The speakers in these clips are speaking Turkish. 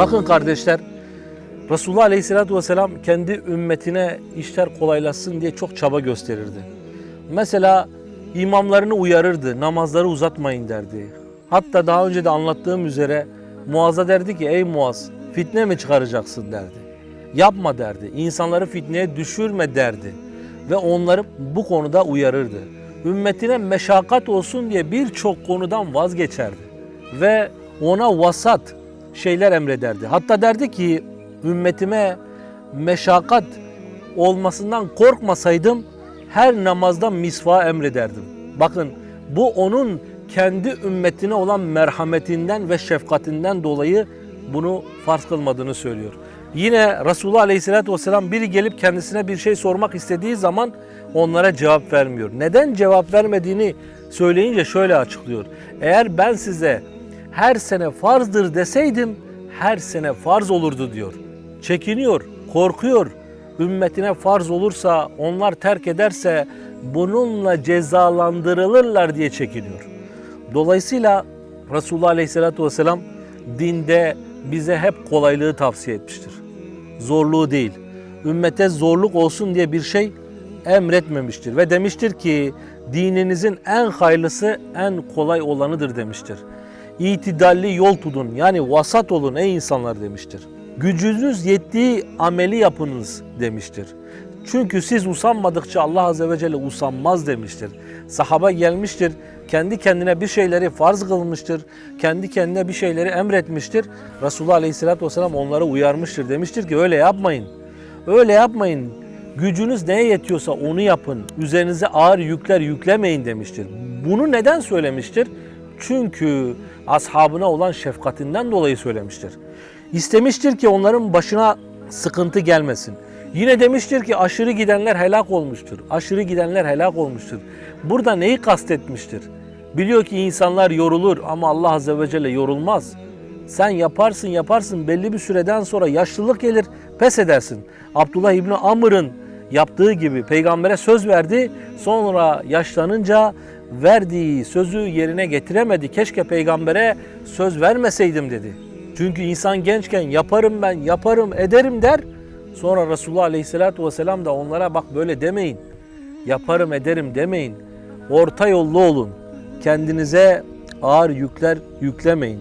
Bakın kardeşler, Resulullah Aleyhisselatü Vesselam kendi ümmetine işler kolaylaşsın diye çok çaba gösterirdi. Mesela imamlarını uyarırdı, namazları uzatmayın derdi. Hatta daha önce de anlattığım üzere Muaz'a derdi ki ey Muaz fitne mi çıkaracaksın derdi. Yapma derdi, insanları fitneye düşürme derdi. Ve onları bu konuda uyarırdı. Ümmetine meşakkat olsun diye birçok konudan vazgeçerdi. Ve ona vasat şeyler emrederdi. Hatta derdi ki ümmetime meşakkat olmasından korkmasaydım her namazda misva emrederdim. Bakın bu onun kendi ümmetine olan merhametinden ve şefkatinden dolayı bunu farz kılmadığını söylüyor. Yine Resulullah Aleyhisselatü Vesselam biri gelip kendisine bir şey sormak istediği zaman onlara cevap vermiyor. Neden cevap vermediğini söyleyince şöyle açıklıyor. Eğer ben size her sene farzdır deseydim her sene farz olurdu diyor. Çekiniyor, korkuyor. Ümmetine farz olursa, onlar terk ederse bununla cezalandırılırlar diye çekiniyor. Dolayısıyla Resulullah Aleyhisselatü Vesselam dinde bize hep kolaylığı tavsiye etmiştir. Zorluğu değil. Ümmete zorluk olsun diye bir şey emretmemiştir ve demiştir ki dininizin en hayırlısı en kolay olanıdır demiştir. İtidalli yol tutun yani vasat olun ey insanlar demiştir. Gücünüz yettiği ameli yapınız demiştir. Çünkü siz usanmadıkça Allah Azze ve Celle usanmaz demiştir. Sahaba gelmiştir, kendi kendine bir şeyleri farz kılmıştır, kendi kendine bir şeyleri emretmiştir. Resulullah Aleyhisselatü Vesselam onları uyarmıştır. Demiştir ki öyle yapmayın, öyle yapmayın. Gücünüz neye yetiyorsa onu yapın. Üzerinize ağır yükler yüklemeyin demiştir. Bunu neden söylemiştir? Çünkü ashabına olan şefkatinden dolayı söylemiştir. İstemiştir ki onların başına sıkıntı gelmesin. Yine demiştir ki aşırı gidenler helak olmuştur. Aşırı gidenler helak olmuştur. Burada neyi kastetmiştir? Biliyor ki insanlar yorulur ama Allah Azze ve Celle yorulmaz. Sen yaparsın yaparsın belli bir süreden sonra yaşlılık gelir pes edersin. Abdullah İbni Amr'ın yaptığı gibi peygambere söz verdi. Sonra yaşlanınca verdiği sözü yerine getiremedi. Keşke peygambere söz vermeseydim dedi. Çünkü insan gençken yaparım ben, yaparım, ederim der. Sonra Resulullah Aleyhisselatü Vesselam da onlara bak böyle demeyin. Yaparım, ederim demeyin. Orta yollu olun. Kendinize ağır yükler yüklemeyin.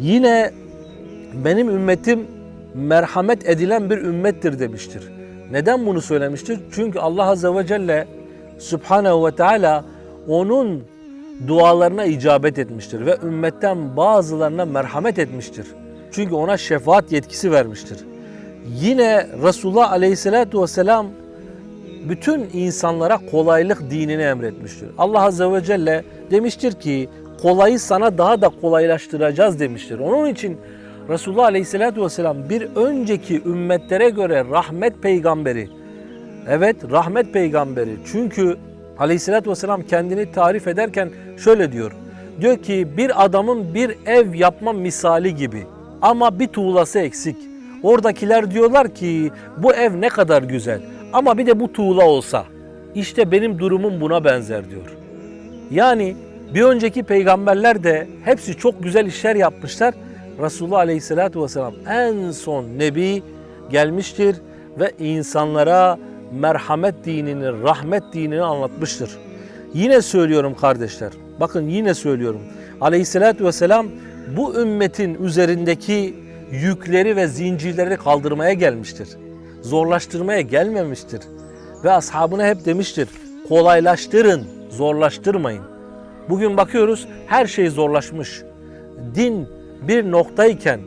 Yine benim ümmetim merhamet edilen bir ümmettir demiştir. Neden bunu söylemiştir? Çünkü Allah Azze ve Celle Subhanehu ve Teala onun dualarına icabet etmiştir ve ümmetten bazılarına merhamet etmiştir. Çünkü ona şefaat yetkisi vermiştir. Yine Resulullah Aleyhisselatü Vesselam bütün insanlara kolaylık dinini emretmiştir. Allah Azze ve Celle demiştir ki kolayı sana daha da kolaylaştıracağız demiştir. Onun için Resulullah Aleyhisselatü Vesselam bir önceki ümmetlere göre rahmet peygamberi. Evet rahmet peygamberi. Çünkü Aleyhisselatü Vesselam kendini tarif ederken şöyle diyor. Diyor ki bir adamın bir ev yapma misali gibi ama bir tuğlası eksik. Oradakiler diyorlar ki bu ev ne kadar güzel ama bir de bu tuğla olsa. İşte benim durumum buna benzer diyor. Yani bir önceki peygamberler de hepsi çok güzel işler yapmışlar. Resulullah Aleyhisselatü Vesselam en son nebi gelmiştir ve insanlara merhamet dinini, rahmet dinini anlatmıştır. Yine söylüyorum kardeşler, bakın yine söylüyorum. Aleyhisselatü Vesselam bu ümmetin üzerindeki yükleri ve zincirleri kaldırmaya gelmiştir. Zorlaştırmaya gelmemiştir. Ve ashabına hep demiştir, kolaylaştırın, zorlaştırmayın. Bugün bakıyoruz her şey zorlaşmış. Din bir noktayken,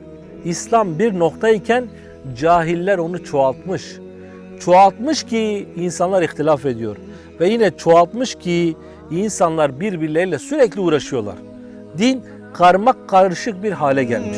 İslam bir noktayken cahiller onu çoğaltmış. Çoğaltmış ki insanlar ihtilaf ediyor. Ve yine çoğaltmış ki insanlar birbirleriyle sürekli uğraşıyorlar. Din karmak karışık bir hale gelmiş.